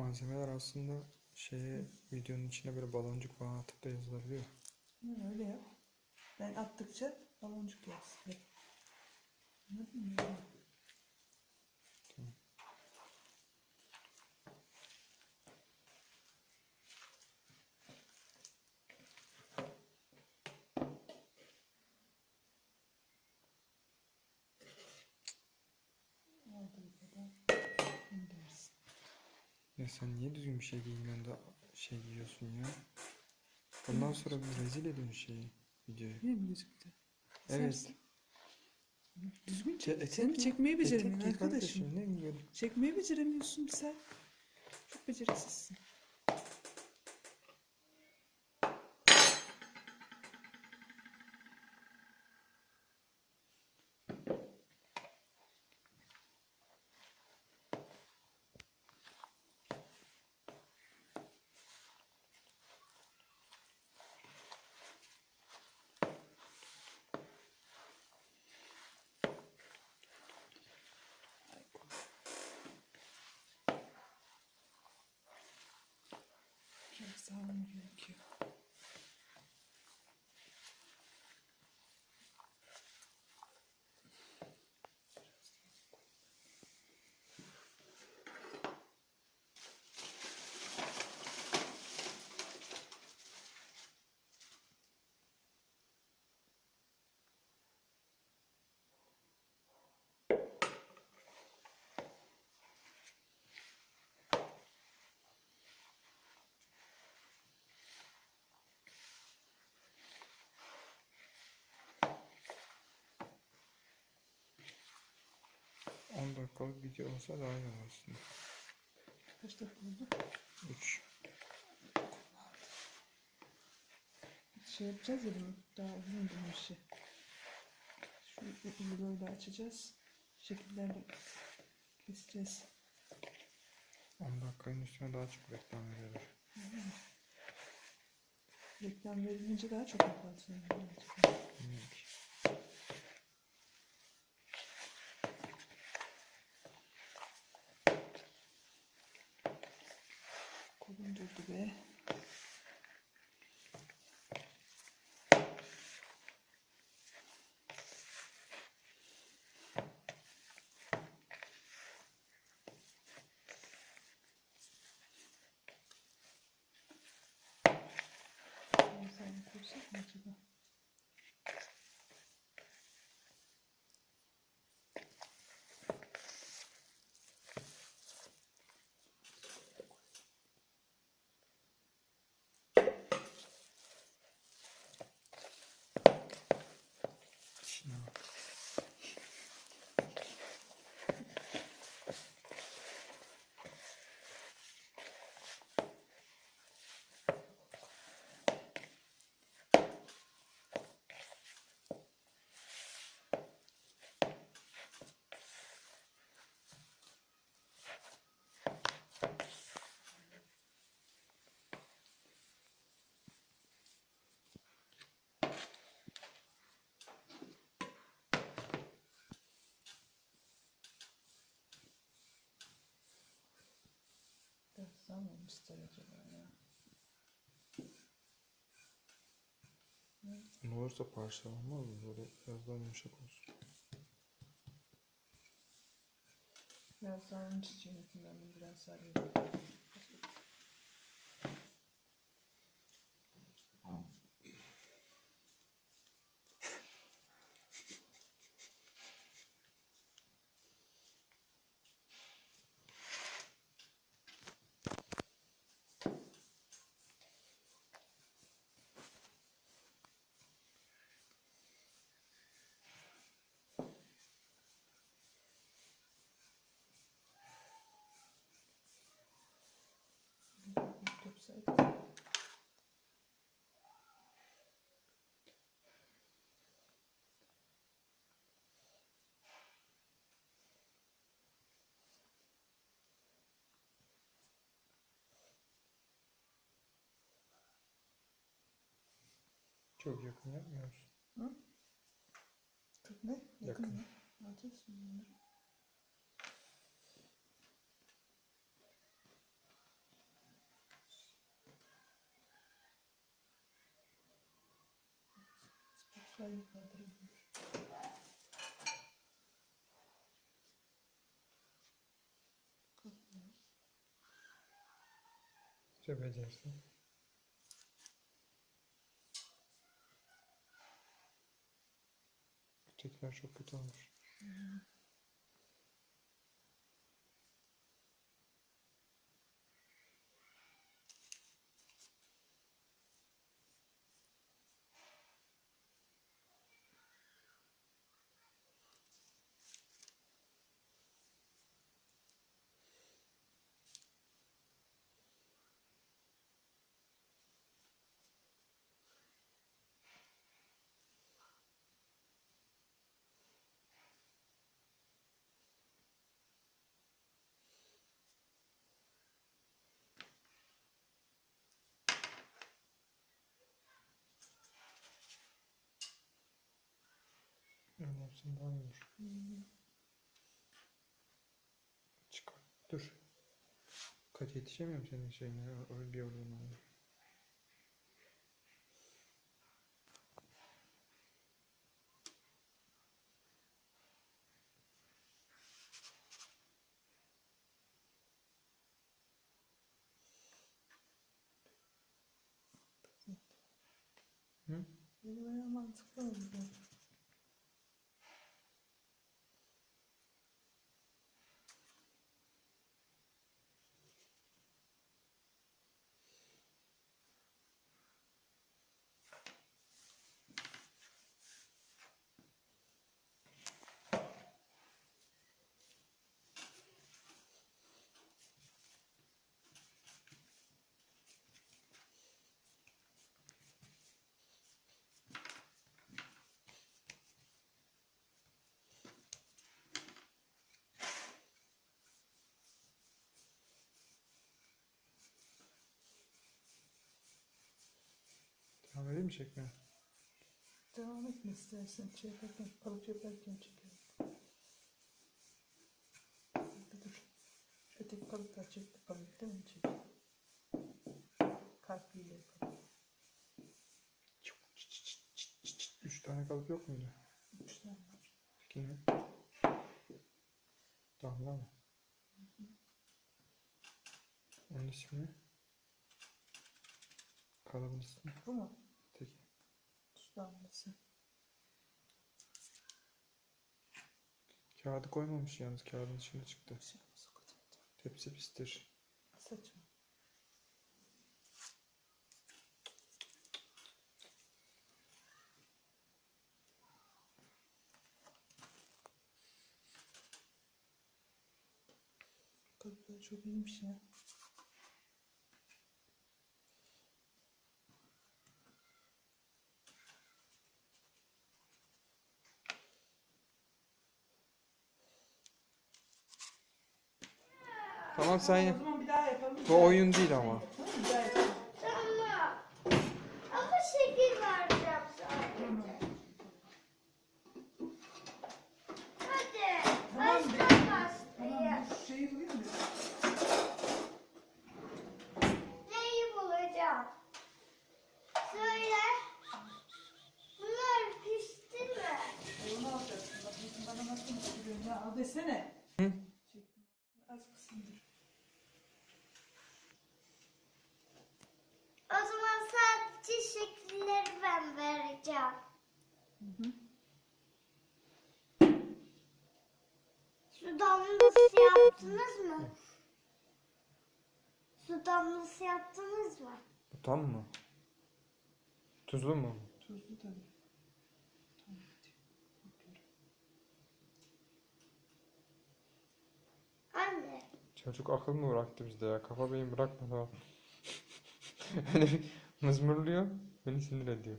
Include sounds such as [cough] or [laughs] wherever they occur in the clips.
malzemeler aslında şeye videonun içine böyle baloncuk falan atıp da yazılabiliyor. Hı, öyle yap. Ben attıkça baloncuk yaz. Hep. Anladın mı? Öyle. Tamam. Olduğu kadar göndersin. Ya sen niye düzgün bir şey giymiyorsun da şey giyiyorsun ya? Ondan sonra bir rezil ediyorsun şeyi, videoyu. Yine mi gözüktü? Evet. Düzgün çek. etek Sen mi? çekmeyi Etek beceremiyorsun giy arkadaşım. kardeşim, Ne giyiyorum? Çekmeyi beceremiyorsun sen. Çok beceriksizsin. Thank you. 10 dakikalık video olsa daha iyi aslında. Kaç dakika oldu? 3. Şey yapacağız ya bunu. Daha uzun bir şey. Şu böyle açacağız. Şekillerle keseceğiz. 10 dakikanın üstüne daha çok reklam veriyorlar. Reklam verilince daha çok reklam. Evet. Biraz daha koysak mı acaba? İşine bak. Zam olmuştur acaba ya. Ne olursa parçalanmaz mı? Böyle biraz daha yumuşak olsun. Biraz daha onun çiçeğinden biraz sarayım. Yapsaydık. Çok yakın yapmıyoruz. Hı? Çok ne? Yakın, Yakın. mı? Ne твою подругу. Тебя держу. Ты нашу потом. Mm-hmm. Olur. Çıkar. Dur. Kaç yetişemiyorum senin şeyine. O- Öyle bir yolun var. Hı? Benim bayağı mantıklı oldu. Edeyim mi çekmeye? Devam etme istersen. Şey yaparken, balık yaparken çekelim. Dur dur. Şu öteki balıklar çekti balık değil mi? Çek. Kalpliyle yapalım. Üç tane kalıp yok muydu? Üç tane var. Çekeyim mi? Damla mı? Onun ismi ne? Kalıbın ismi. Bu mu? Damlası. Kağıdı koymamış yalnız. Kağıdın dışına çıktı. Şey. Tepsi pistir. Saçma. Kalıplar çok iyiymiş ya. Tamam sen O zaman bir daha yapalım. Bu oyun değil ama. Tamam, bir daha yapalım. Tamam. Ama şekil vereceğim sadece. Hadi. Tamam Baştan be. başlayalım. Tamam, bu şeyi bulayım mı? Neyi bulacağım? Söyle. Bunlar pişti mi? Onu alacaksın. Bak bana nasıl ya? Al desene. Hı? Az kısımdır. O zaman sadece şekilleri vereceğim. Hı hı. Su damlası yaptınız mı? Su damlası yaptınız mı? Bu tam mı? Tuzlu mu? Tuzlu tabii. Tamam, hadi. Bakıyorum. Anne. Çocuk akıl mı bıraktı bizde ya? Kafa beyin bırakmadı bir [laughs] mızmırlıyor. Beni sinir ediyor.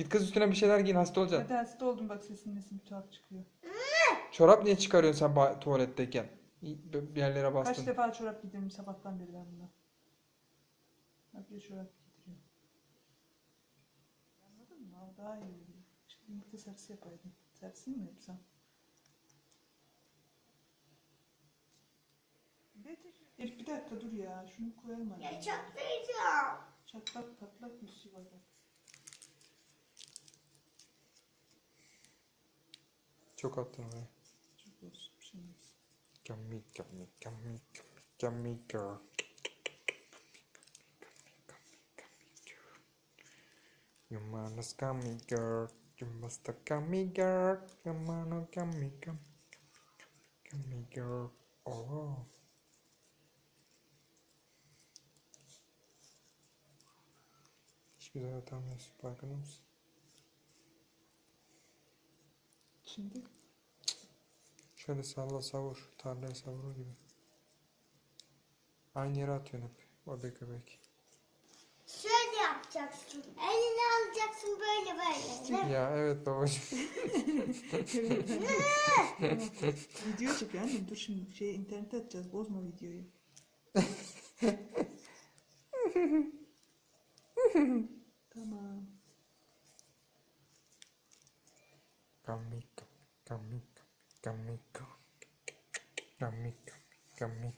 Git kız üstüne bir şeyler giyin hasta olacaksın. Hadi hasta oldum bak sesin nesin bir tuhaf çıkıyor. Çorap niye çıkarıyorsun sen ba- tuvaletteyken? İyi, Bir bir yerlere Kaç bastın. defa çorap giydirdim sabahtan beri ben buna. Bak bir çorap giydiriyorum. Anladın mı? Al daha iyi oluyor. Şimdi yumurta sarısı yapaydım. Sarısını mı yapsam? Bir dakika dur ya. Şunu koyalım hadi. Ya çatlayacağım. Çatlak patlak bir şey var bak. Çok attın oraya. Çok olsun. Olmaz. Gummy, gummy, gummy, gummy, gummy girl. You must gummy girl. You must a gummy girl. You must a gummy, gummy girl. Oh. Hiçbir zaman atamıyorsun. Farkında mısın? Şimdi Şöyle salla savur. Tarlaya savurur gibi. Aynı yere atıyorsun hep. O bek öbek. Şöyle yapacaksın. Elini alacaksın böyle böyle. Değil mi? Ya evet babacığım. [laughs] video çekiyor annem. Dur şimdi şey internete atacağız. Bozma videoyu. [laughs] tamam. Gummy, gummy, gummy, gummy, gummy, gummy,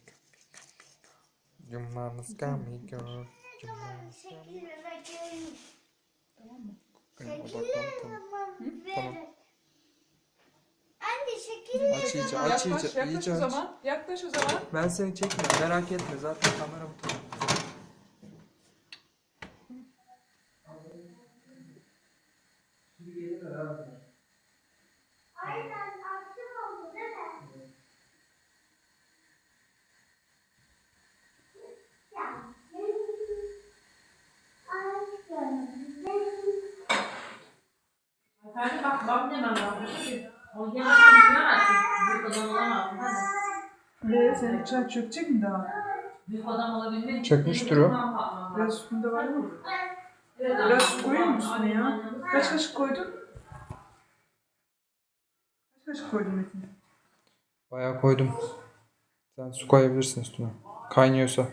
You must gummy girl. You Tamam must şekil vereceğim. Tamam mı? Tamam, tamam. tamam. Anne şekil Aç iyice, aç iyice, Yaklaş, yaklaş iyice o aç. zaman. Yaklaş o zaman. Ben seni çekmiyorum merak etme zaten kamera bu tarafta. Ve senin çay çökecek mi daha? Büyük adam olabilmek Çökmüştür o. Biraz üstünde var mı? Biraz su koyuyor musun ya? Kaç kaşık koydun? Kaç kaşık koydun Metin? Bayağı koydum. Sen su koyabilirsin üstüne. Kaynıyorsa.